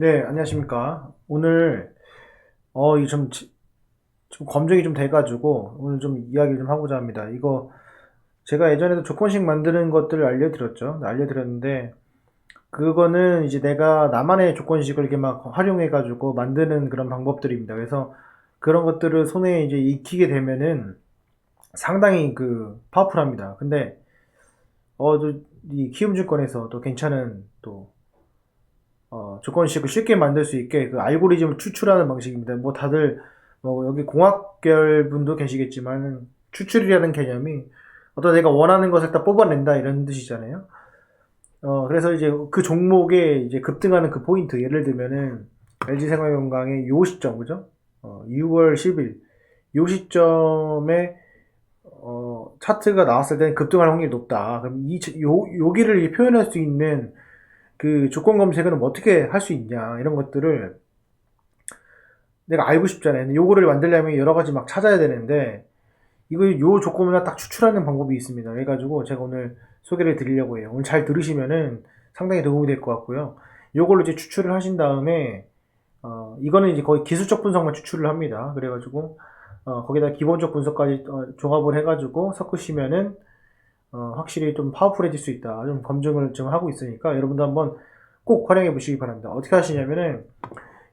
네, 안녕하십니까. 오늘, 어, 이 좀, 지- 좀 검증이 좀 돼가지고, 오늘 좀 이야기를 좀 하고자 합니다. 이거, 제가 예전에도 조건식 만드는 것들을 알려드렸죠. 알려드렸는데, 그거는 이제 내가 나만의 조건식을 이렇게 막 활용해가지고 만드는 그런 방법들입니다. 그래서 그런 것들을 손에 이제 익히게 되면은 상당히 그, 파워풀합니다. 근데, 어, 저, 이 키움증권에서 또 괜찮은 또, 어, 조건식을 쉽게 만들 수 있게 그 알고리즘을 추출하는 방식입니다. 뭐 다들 뭐 여기 공학계열 분도 계시겠지만 추출이라는 개념이 어떤 내가 원하는 것을 딱 뽑아낸다 이런 뜻이잖아요. 어, 그래서 이제 그 종목에 이제 급등하는 그 포인트 예를 들면은 LG생활건강의 요 시점 그죠? 어, 6월 10일 요 시점에 어, 차트가 나왔을 때는 급등할 확률이 높다. 그럼 이 요, 여기를 표현할 수 있는 그 조건 검색은 어떻게 할 수 있냐 이런 것들을 내가 알고 싶잖아요. 근데 요거를 만들려면 여러 가지 막 찾아야 되는데 이거 요 조건을 딱 추출하는 방법이 있습니다. 그래가지고 제가 오늘 소개를 드리려고 해요. 오늘 잘 들으시면은 상당히 도움이 될 것 같고요. 요걸로 이제 추출을 하신 다음에 어, 이거는 이제 거의 기술적 분석만 추출을 합니다. 그래가지고 어, 거기다 기본적 분석까지 어, 종합을 해가지고 섞으시면은 어, 확실히 좀 파워풀해질 수 있다. 좀 검증을 지금 하고 있으니까 여러분도 한번 꼭 활용해 보시기 바랍니다. 어떻게 하시냐면은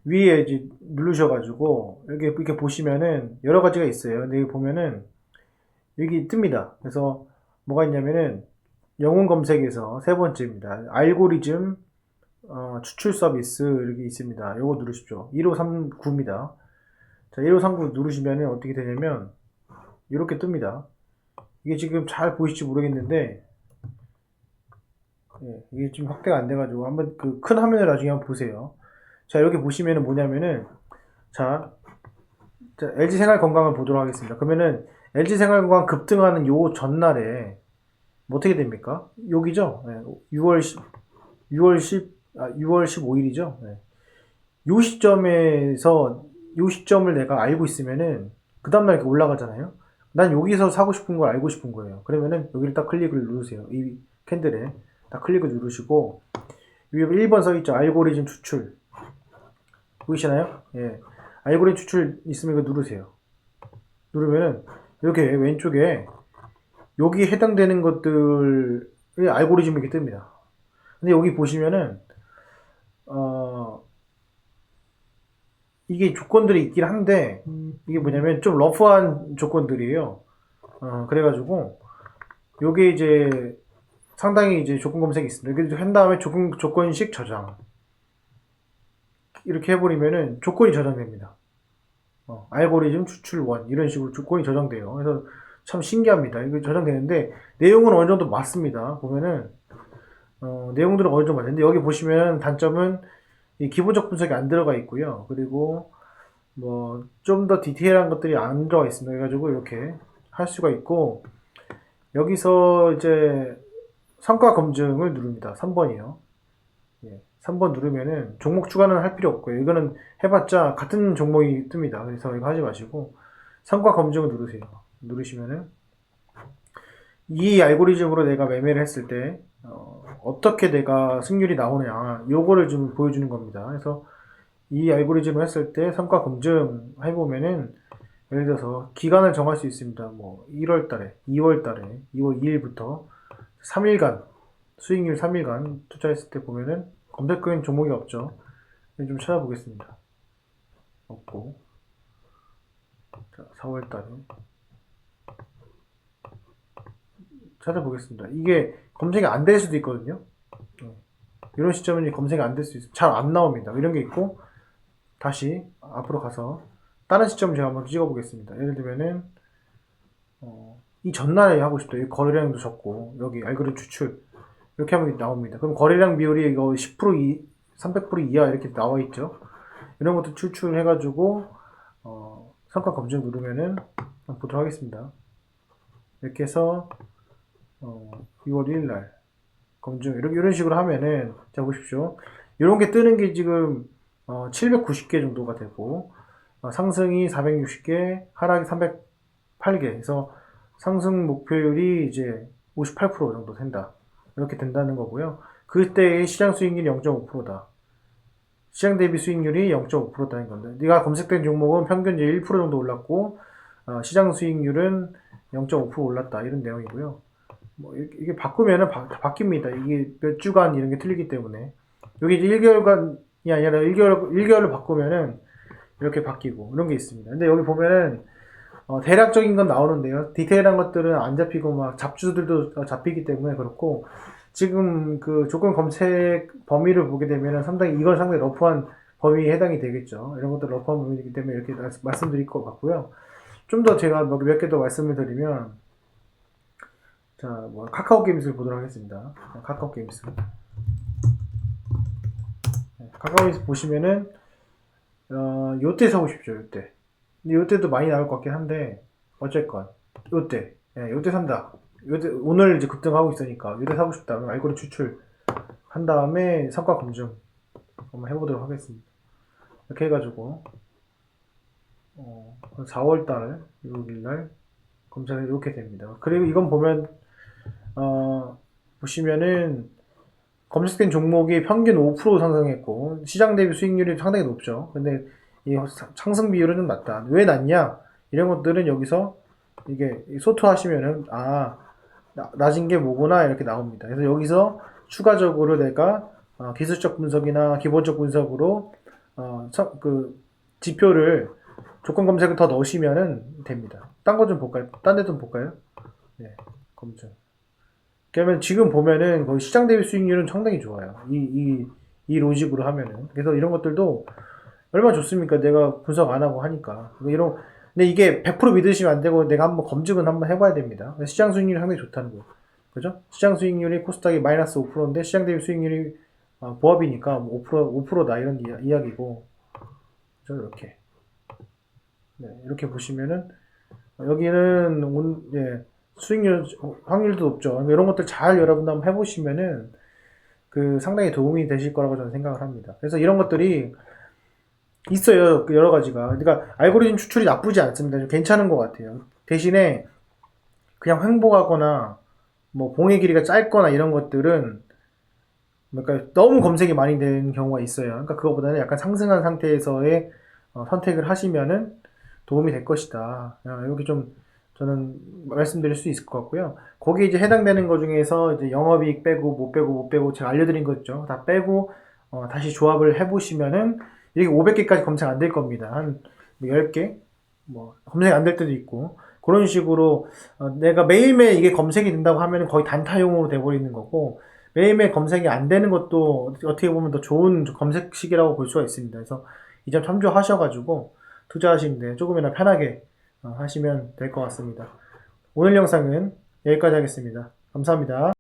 위에 이제 누르셔가지고 여기 이렇게 보시면은 여러 가지가 있어요. 근데 여기 보면은 여기 뜹니다. 그래서 뭐가 있냐면은 영웅 검색에서 세 번째입니다. 알고리즘 어, 추출 서비스 이렇게 있습니다. 요거 누르십시오. 1539입니다. 자, 1539 누르시면은 어떻게 되냐면 이렇게 뜹니다. 이게 지금 잘 보이실지 모르겠는데 예, 이게 지금 확대가 안 돼가지고 한번 그 큰 화면을 나중에 한번 보세요. 자 이렇게 보시면은 뭐냐면은 자, 자 LG 생활 건강을 보도록 하겠습니다. 그러면은 LG 생활 건강 급등하는 요 전날에 뭐 어떻게 됩니까? 여기죠. 예, 6월 10, 6월 10, 아, 6월 15일이죠. 요 시점에서 요 시점을 내가 알고 있으면은 그 다음날 이렇게 올라가잖아요. 난 여기서 사고 싶은 걸 알고 싶은 거예요. 그러면은 여기를 딱 클릭을 누르세요. 이 캔들에 딱 클릭을 누르시고 위에 1번 써 있죠. 알고리즘 추출. 보이시나요? 예. 알고리즘 추출 있으면 이거 누르세요. 누르면은 이렇게 왼쪽에 여기 해당되는 것들의 알고리즘이 이렇게 뜹니다. 근데 여기 보시면은 어 이게 조건들이 있긴 한데 이게 뭐냐면 좀 러프한 조건들이에요. 어, 그래가지고 요게 이제 상당히 이제 조건 검색이 있습니다. 이렇게 한 다음에 조건 조건식 저장 이렇게 해버리면은 조건이 저장됩니다. 어, 알고리즘 추출 원 이런 식으로 조건이 저장돼요. 그래서 참 신기합니다. 이거 저장되는데 내용은 어느 정도 맞습니다. 보면은 어, 내용들은 어느 정도 맞는데 여기 보시면 단점은 이 기본적 분석이 안 들어가 있고요. 그리고 뭐 좀 더 디테일한 것들이 안 들어가 있습니다. 그래가지고 이렇게 할 수가 있고 여기서 이제 성과 검증을 누릅니다. 3번이요. 예, 3번 누르면은 종목 추가는 할 필요 없고요. 이거는 해봤자 같은 종목이 뜹니다. 그래서 이거 하지 마시고 성과 검증을 누르세요. 누르시면은 이 알고리즘으로 내가 매매를 했을 때 어, 떻게 내가 승률이 나오냐 요거를 좀 보여주는 겁니다. 그래서 이 알고리즘을 했을 때 성과 검증 해보면은 예를 들어서 기간을 정할 수 있습니다. 뭐 1월 달에, 2월 달에, 2월 2일부터 3일간 수익률 3일간 투자했을 때 보면은 검색된 종목이 없죠. 좀 찾아보겠습니다. 없고 자, 4월 달에 찾아보겠습니다. 이게 검색이 안 될 수도 있거든요. 네. 이런 시점은 검색이 안 될 수 있어요. 잘 안 나옵니다. 이런 게 있고 다시 앞으로 가서 다른 시점 제가 한번 찍어 보겠습니다. 예를 들면은 어, 이 전날에 하고 싶다. 여기 거래량도 적고 여기 알고리즘 추출 이렇게 하면 나옵니다. 그럼 거래량 비율이 이거 10% 이, 300% 이하 이렇게 나와 있죠. 이런 것도 추출해가지고 어, 성과 검증 누르면은 보도록 하겠습니다. 이렇게 해서 어, 6월 1일 날 검증 이렇게 이런 식으로 하면은 자 보십시오. 이런 게 뜨는 게 지금 어, 790개 정도가 되고 어, 상승이 460개, 하락이 308개. 그래서 상승 목표율이 이제 58% 정도 된다. 이렇게 된다는 거고요. 그때의 시장 수익률이 0.5%다. 시장 대비 수익률이 0.5%다는 건데, 네가 검색된 종목은 평균 이제 1% 정도 올랐고, 어, 시장 수익률은 0.5% 올랐다. 이런 내용이고요. 뭐, 이게, 바꾸면은 바, 바뀝니다. 이게 몇 주간 이런 게 틀리기 때문에. 여기 이제 1개월간 이 아니라 1개월, 1개월로 바꾸면은 이렇게 바뀌고, 이런 게 있습니다. 근데 여기 보면은, 어, 대략적인 건 나오는데요. 디테일한 것들은 안 잡히고 막 잡주들도 잡히기 때문에 그렇고, 지금 그 조건 검색 범위를 보게 되면 상당히 이건 상당히 러프한 범위에 해당이 되겠죠. 이런 것들 러프한 범위이기 때문에 이렇게 말- 말씀드릴 것 같고요. 좀 더 제가 뭐몇개 더 말씀을 드리면 자, 뭐 카카오 게임스를 보도록 하겠습니다. 자, 카카오 게임스. 게임스 보시면은 어, 요때 사고 싶죠, 요때. 근데 요때도 많이 나올 것 같긴 한데 어쨌건 요때. 예, 요때 산다. 요때 오늘 이제 급등하고 있으니까 요때 사고 싶다. 그럼 알고리 추출 한 다음에 성과 검증 한번 해보도록 하겠습니다. 이렇게 해가지고 어, 4월달 6일날 검색이 이렇게 됩니다. 그리고 이건 보면 어, 보시면은 검색된 종목이 평균 5% 상승했고 시장 대비 수익률이 상당히 높죠. 근데 이 사- 상승 비율은 좀 낮다. 왜 낮냐? 이런 것들은 여기서 이게 소투 하시면은 아 나- 낮은 게 뭐구나 이렇게 나옵니다. 그래서 여기서 추가적으로 내가 어, 기술적 분석이나 기본적 분석으로 어, 서- 그 지표를 조건 검색을 더 넣으시면은 됩니다. 딴 거 좀 볼까요? 딴 데 좀 볼까요? 네, 검증. 그러면 지금 보면은 거의 시장 대비 수익률은 상당히 좋아요. 이, 이, 이 로직으로 하면은. 그래서 이런 것들도 얼마나 좋습니까? 내가 분석 안 하고 하니까. 뭐 이런, 근데 이게 100% 믿으시면 안 되고 내가 한번 검증은 한번 해봐야 됩니다. 시장 수익률이 상당히 좋다는 거예요. 그죠? 시장 수익률이 코스닥이 마이너스 5%인데 시장 대비 수익률이 어, 보합이니까 5%, 5%다 이런 이야, 이야 기고. 그죠? 이렇게. 네, 이렇게 보시면은 어, 여기는 온, 예, 수익률 어, 확률도 높죠. 이런 것들 잘 여러분도 한번 해보시면은 그 상당히 도움이 되실 거라고 저는 생각을 합니다. 그래서 이런 것들이 있어요. 그 여러 가지가. 그러니까 알고리즘 추출이 나쁘지 않습니다. 좀 괜찮은 것 같아요. 대신에 그냥 횡보하거나 뭐 봉의 길이가 짧거나 이런 것들은 그러니까 너무 검색이 많이 되는 경우가 있어요. 그러니까 그거보다는 약간 상승한 상태에서의 어, 선택을 하시면은 도움이 될 것이다. 어, 여기 좀 저는 말씀드릴 수 있을 것 같고요. 거기에 이제 해당되는 것 중에서 이제 영업이익 빼고 못 빼고 못 빼고 제가 알려드린 거 있죠. 다 빼고 어, 다시 조합을 해보시면은 이렇게 500개까지 검색 안 될 겁니다. 한 10개 뭐 검색 안 될 때도 있고 그런 식으로 어, 내가 매일매일 이게 검색이 된다고 하면 거의 단타용으로 돼버리는 거고 매일매일 검색이 안 되는 것도 어떻게 보면 더 좋은 검색식이라고 볼 수가 있습니다. 그래서 이 점 참조하셔가지고 투자하시는데 조금이나 편하게 어, 하시면 될 것 같습니다. 오늘 영상은 여기까지 하겠습니다. 감사합니다.